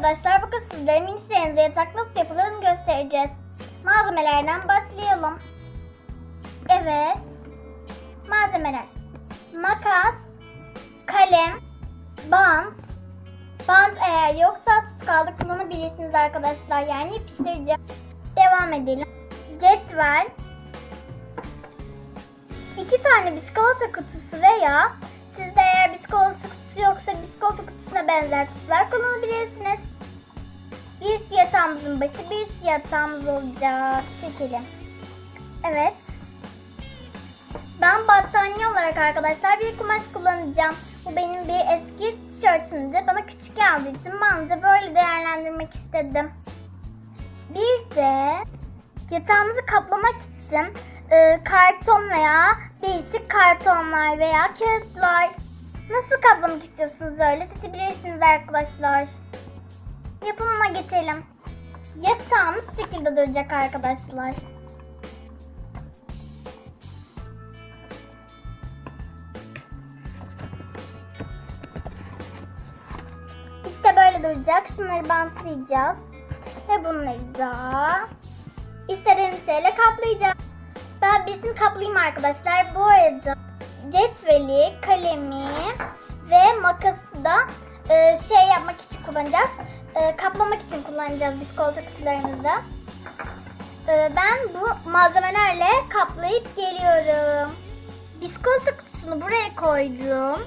arkadaşlar bugün sizlere minislerinize yatak nasıl yapıldığını göstereceğiz. Malzemelerden başlayalım. Evet. Malzemeler. Makas, kalem, bant. Bant eğer yoksa tutkalda kullanabilirsiniz arkadaşlar. Yani yapıştırıcı. Devam edelim. Cetvel. iki tane biskolata kutusu veya sizde eğer biskolata kutusu yoksa biskolata kutusuna benzer kutular kullanabilirsiniz. Yatağımızın başı, bir yatağımız olacak. Çekelim. Evet. Ben battaniye olarak arkadaşlar bir kumaş kullanacağım. Bu benim bir eski tişörtümdü. Bana küçük geldiği için ben de böyle değerlendirmek istedim. Bir de yatağımızı kaplamak için e, karton veya değişik kartonlar veya kağıtlar. Nasıl kaplamak istiyorsunuz öyle seçebilirsiniz arkadaşlar. Yapımına geçelim. Yatağımız şekilde duracak arkadaşlar. İşte böyle duracak. Şunları bantlayacağız. Ve bunları da istediğiniz şeyle kaplayacağız. Ben birisini kaplayayım arkadaşlar. Bu arada cetveli, kalemi ve makası da e, şey yapmak için kullanacağız. Kaplamak için kullanacağız biskolata kutularımızı. E, ben bu malzemelerle kaplayıp geliyorum. Biskolata kutusunu buraya koydum.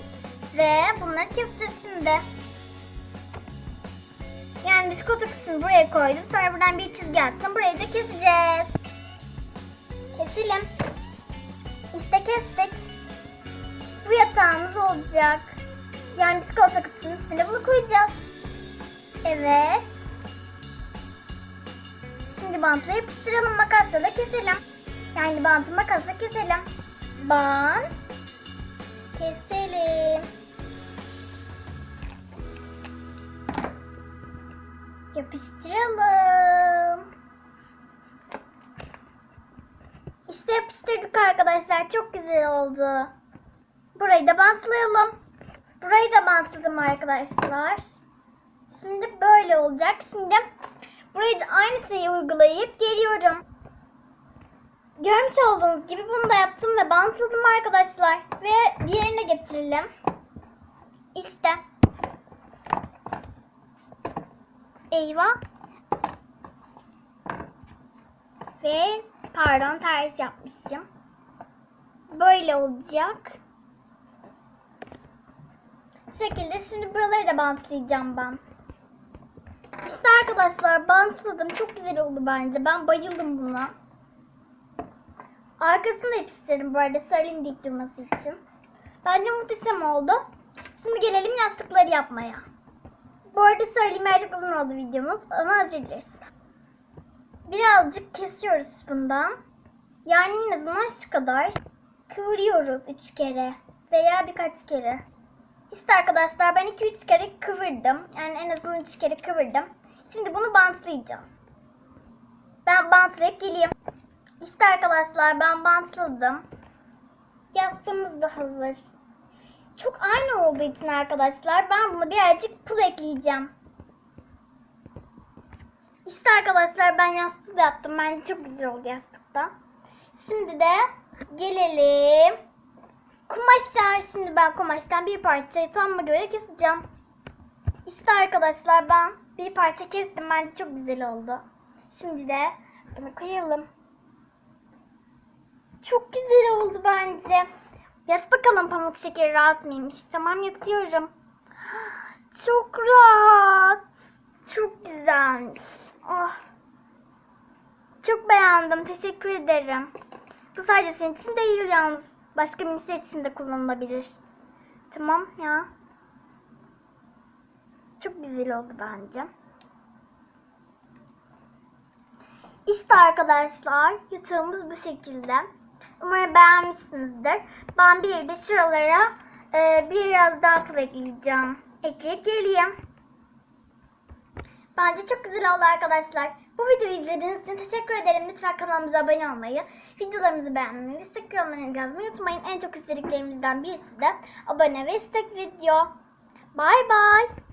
Ve bunları keseceğiz şimdi. Yani biskolata kutusunu buraya koydum. Sonra buradan bir çizgi attım. Burayı da keseceğiz. Keselim. İşte kestik. Bu yatağımız olacak. Yani biskolata kutusunun üstüne bunu koyacağız. Evet. Şimdi bantla yapıştıralım. Makasla da keselim. Yani bantı makasla keselim. Bant. Keselim. Yapıştıralım. İşte yapıştırdık arkadaşlar. Çok güzel oldu. Burayı da bantlayalım. Burayı da bantladım arkadaşlar. Şimdi böyle olacak. Şimdi burayı da aynı şeyi uygulayıp geliyorum. Görmüş olduğunuz gibi bunu da yaptım ve bantladım arkadaşlar. Ve diğerini de getirelim. İşte. Eyvah. Ve pardon ters yapmışım. Böyle olacak. Bu şekilde şimdi buraları da bantlayacağım ben. İşte arkadaşlar bantladım. Çok güzel oldu bence. Ben bayıldım buna. Arkasını da yapıştırdım bu arada söyleyeyim dik durması için. Bence muhteşem oldu. Şimdi gelelim yastıkları yapmaya. Bu arada söyleyeyim artık uzun oldu videomuz ama özür dileriz. Birazcık kesiyoruz bundan. Yani en azından şu kadar. Kıvırıyoruz üç kere veya birkaç kere. İşte arkadaşlar ben 2-3 kere kıvırdım. Yani en azından 3 kere kıvırdım. Şimdi bunu bantlayacağız. Ben bantlayıp geleyim. İşte arkadaşlar ben bantladım. Yastığımız da hazır. Çok aynı olduğu için arkadaşlar ben bunu birazcık pul ekleyeceğim. İşte arkadaşlar ben yastık da yaptım. Bence çok güzel oldu yastıkta. Şimdi de gelelim. Kumaşlar. Şimdi ben kumaştan bir parçayı tam göre keseceğim. İşte arkadaşlar ben bir parça kestim. Bence çok güzel oldu. Şimdi de bunu koyalım. Çok güzel oldu bence. Yat bakalım pamuk şekeri rahat mıymış? Tamam yatıyorum. Çok rahat. Çok güzelmiş. Oh. Çok beğendim. Teşekkür ederim. Bu sadece senin için değil yalnız. Başka minisler için de kullanılabilir. Tamam ya. Çok güzel oldu bence. İşte arkadaşlar yatağımız bu şekilde. Umarım beğenmişsinizdir. Ben bir de şuralara e, biraz daha pul ekleyeceğim. Ekleyip geleyim. Bence çok güzel oldu arkadaşlar. Bu videoyu izlediğiniz için teşekkür ederim. Lütfen kanalımıza abone olmayı, videolarımızı beğenmeyi ve istek yorumlarını yazmayı unutmayın. En çok istediklerimizden birisi de abone ve istek video. Bye bye.